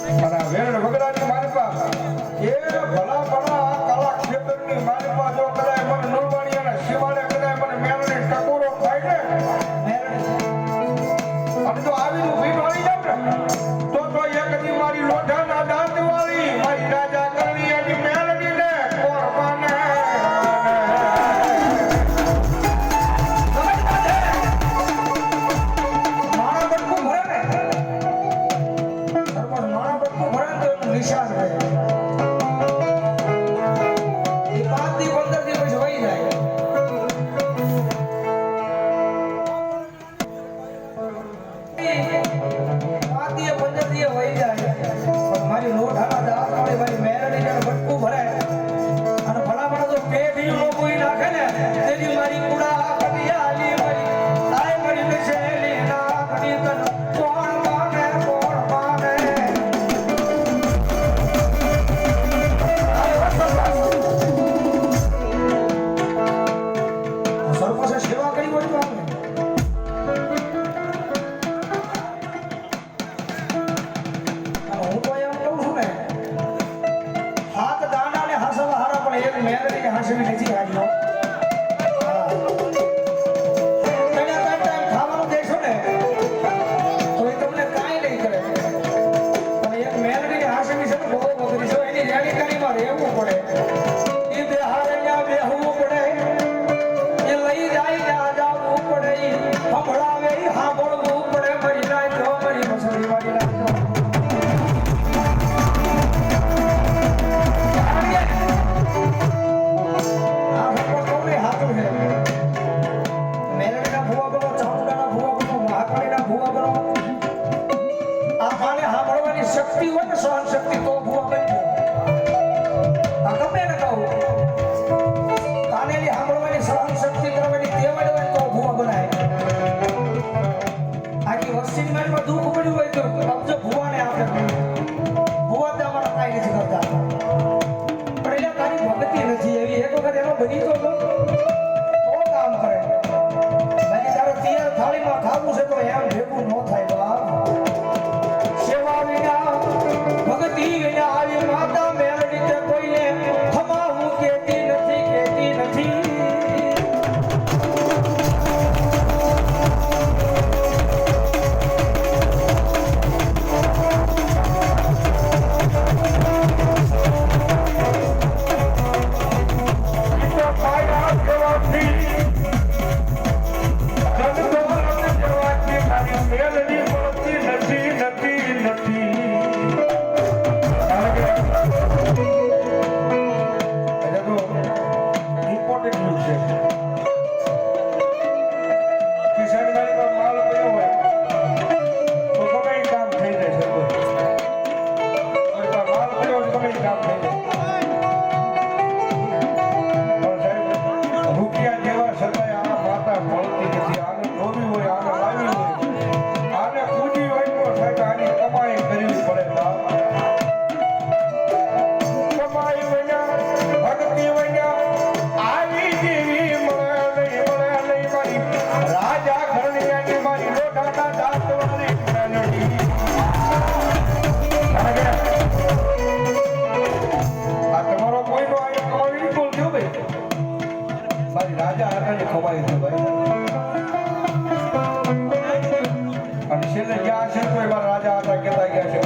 મારા વેણ વગડાની મારી પાસે એના ભલા પણ પરેશાન રહે એ પાંચ જાય. પાંચથી પંદર દિવસ વહી જાય. measurement શક્તિ હોય ને સહન શક્તિ તો ભૂવા બની આ ગમે ને કહું. કાનેલી સાંભળવાની સહન શક્તિ કરવાની તેવડ હોય તો ભૂવા બનાય. આખી વસ્તી માં દુઃખ પડ્યું હોય તો અબજો ભૂવાને આપે. ભૂવા તો અમારા કાંઈ નથી કરતા. પણ એટલે તારી ભક્તિ નથી એવી. એક વખત એમાં બની તો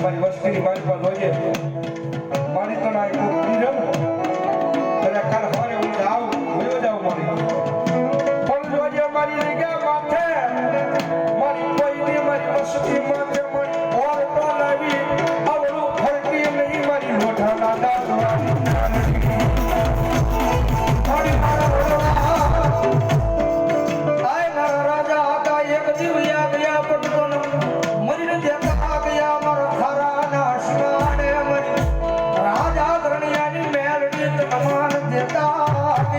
અમારી વસ્તીની બાજુમાં જોઈએ. મારી તણાય કોઈ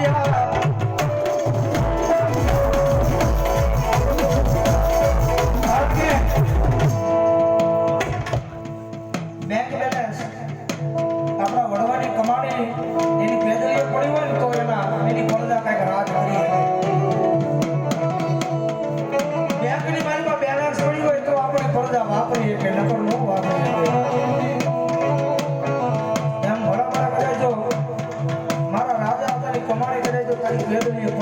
Yeah. Até amanhã.